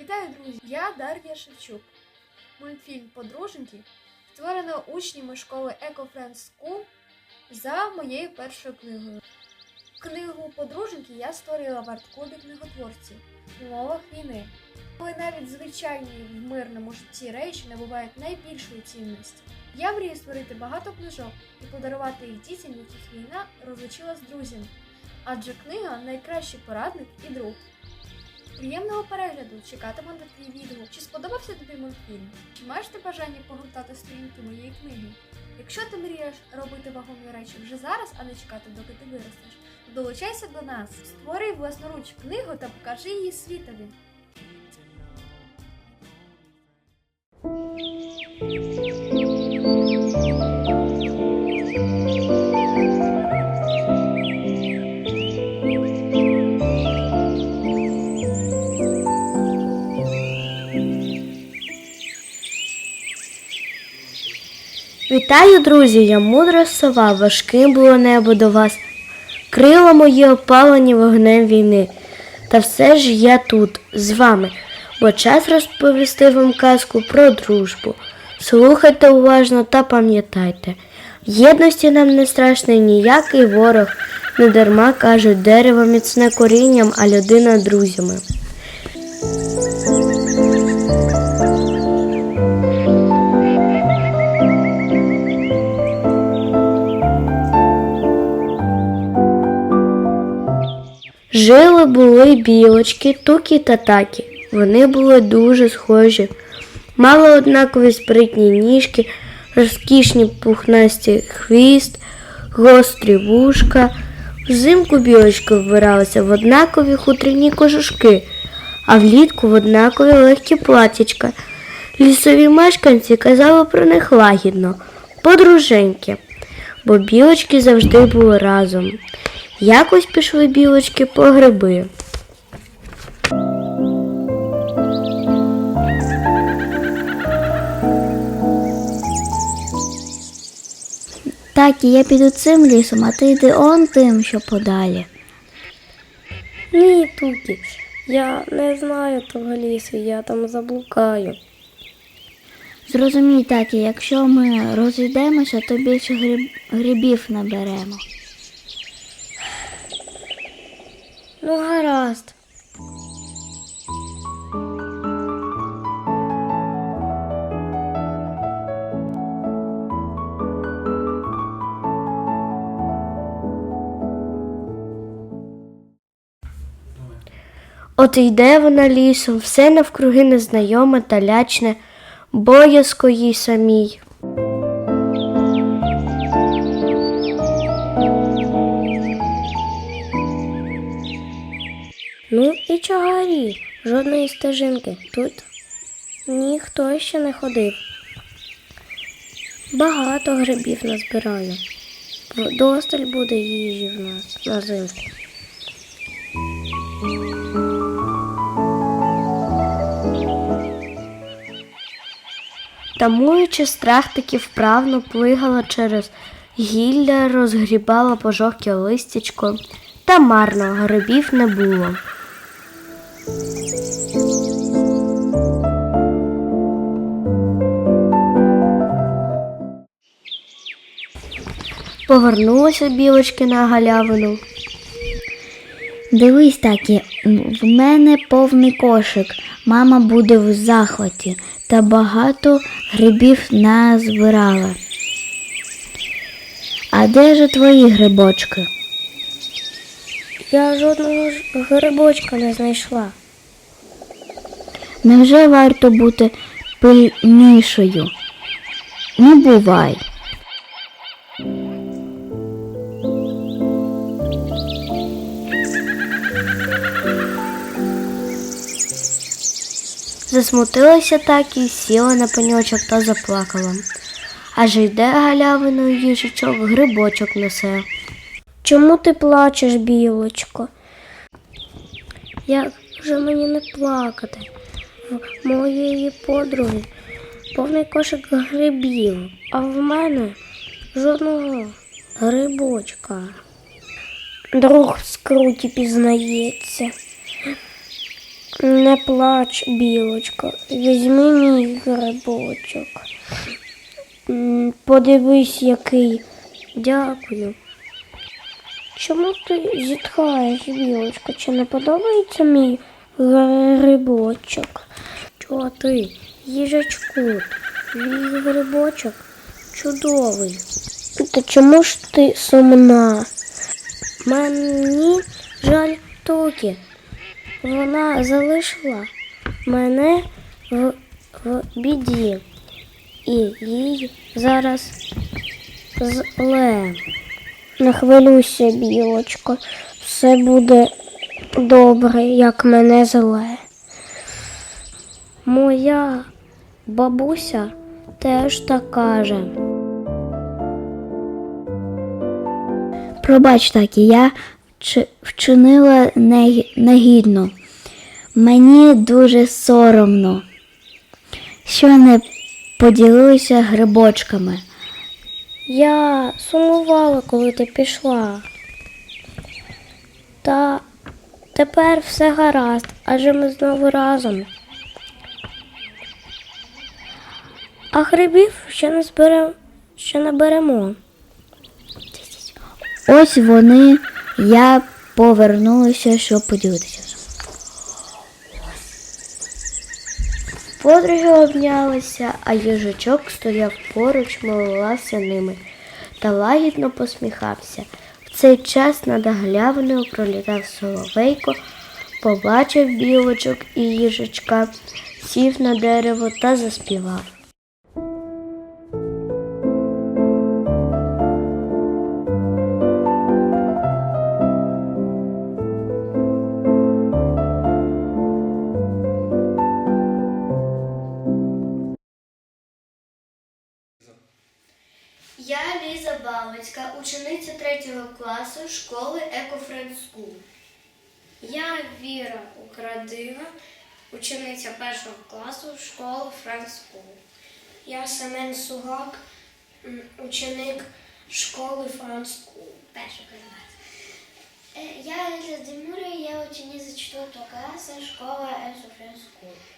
Вітаю, друзі! Я Дар'я Шевчук. Мультфільм Подруженьки створено учнями школи Eco Friends School за моєю першою книгою. Книгу Подруженьки я створила в арт-клубі книготворців в умовах війни. Коли навіть звичайні в мирному житті речі набувають найбільшої цінності. Я мрію створити багато книжок і подарувати їх дітям, яких війна розлучила з друзями. Адже книга найкращий порадник і друг. Приємного перегляду! Чекатиму на твій відгук. Чи сподобався тобі мультфільм? Чи маєш ти бажання погортати сторінки моєї книги? Якщо ти мрієш робити вагомі речі вже зараз, а не чекати, доки ти виростеш, то долучайся до нас, створюй власноруч книгу та покажи її світові. Вітаю, друзі! Я мудра сова, важким було небо до вас. Крила мої опалені вогнем війни. Та все ж я тут, з вами, бо час розповісти вам казку про дружбу. Слухайте уважно та пам'ятайте. В єдності нам не страшний ніякий ворог. Не дарма кажуть, дерево міцне корінням, а людина друзями. Жили були білочки, тукі та такі. Вони були дуже схожі. Мали однакові спритні ніжки, розкішні пухнасті хвіст, гострі вушка. Взимку білочки вбиралися в однакові хутряні кожушки, а влітку в однакові легкі платічка. Лісові мешканці казали про них лагідно, подруженьки, бо білочки завжди були разом. Якось пішли білочки по гриби. Так, я піду цим лісом, а ти йди он тим, що подалі. Ні, Тукі, я не знаю того лісу, я там заблукаю. Зрозумій, так, якщо ми розійдемося, то більше гриб... грибів наберемо. Ну, гаразд. От йде вона лісом, все навкруги незнайоме та лячне, боязко їй самій. Ну і чагарі, жодної стежинки. Тут ніхто ще не ходив. Багато грибів назбираю. Досталь буде їжі в нас на зимку. Тамуючи страх таки вправно плигала через гілля, розгрібала пожовке листячко, та марно грибів не було. Повернулися білочки на галявину. Дивись, такі, в мене повний кошик. Мама буде в захваті та багато грибів назбирала. А де ж твої грибочки? Я жодного грибочка не знайшла. Невже варто бути пильнішою? Не бувай. Засмутилася так і сіла на пеньочок та заплакала. Аж йде галявиною їжачок, грибочок несе. Чому ти плачеш, білочко? Як же мені не плакати? В моєї подруги повний кошик грибів, а в мене жодного грибочка. Друг в скруті пізнається. Не плач, білочко, візьми мій грибочок. Подивись, який. Дякую. Чому ти зітхаєш, білочко? Чи не подобається мій грибочок? Чого ти, їжачку, мій грибочок чудовий. Та чому ж ти сумна? Мені жаль Токі. Вона залишила мене в, в біді. І їй зараз зле. Не хвилюйся, білочко. Все буде добре, як мене зле. Моя бабуся теж так каже. Пробач такі, я вчи- вчинила негідно. Мені дуже соромно, що не поділилася грибочками. Я сумувала, коли ти пішла. Та тепер все гаразд, адже ми знову разом. А грибів ще не зберемо, ще не беремо. Ось вони, я повернулася, щоб поділитися. Подруги обнялися, а їжачок стояв поруч, милувався ними та лагідно посміхався. В цей час над галявиною пролітав соловейко, побачив білочок і їжачка, сів на дерево та заспівав. Я Ліза Балицька, учениця 3 класу школи Екофренд School. Я Віра Украдива, учениця першого класу школи Францску. Я Семен Сугак, ученик школи Францску. Першого. Я Ліза Димуря, я учениця 4 класу школи Екофренд School.